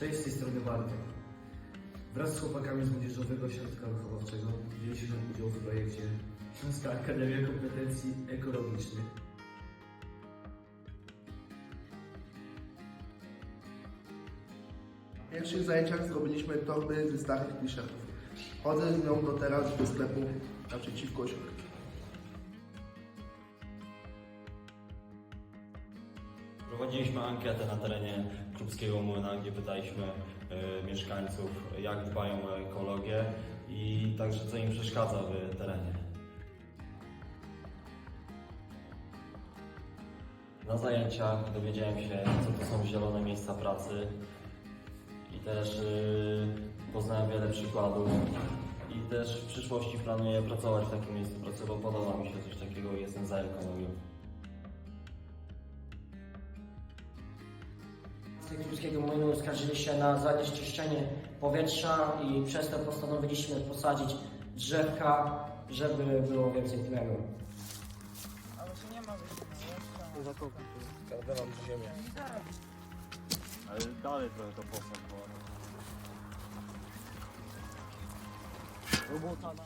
Cześć, z tej strony Bartek. Wraz z chłopakami z Młodzieżowego Ośrodka Wychowawczego wzięliśmy udział w projekcie Śląska Akademia Kompetencji Ekologicznych. W pierwszych zajęciach zrobiliśmy torby ze starych t-shirtów. Chodzę z nią do teraz do sklepu naprzeciwko ośrodka. Prowadziliśmy ankietę na terenie Krupskiego Młyna, gdzie pytaliśmy e, mieszkańców, jak dbają o ekologię i także co im przeszkadza w terenie. Na zajęciach dowiedziałem się, co to są zielone miejsca pracy i też e, poznałem wiele przykładów i też w przyszłości planuję pracować w takim miejscu pracy, bo podoba mi się coś takiego jestem za ekologią. Królewskiego Młynu skarżyli się na zanieczyszczenie powietrza i przez to postanowiliśmy posadzić drzewka, żeby było więcej tlenu. Ale tu nie ma wyjścia. Ale dalej trochę to posąg, bo... Robota na...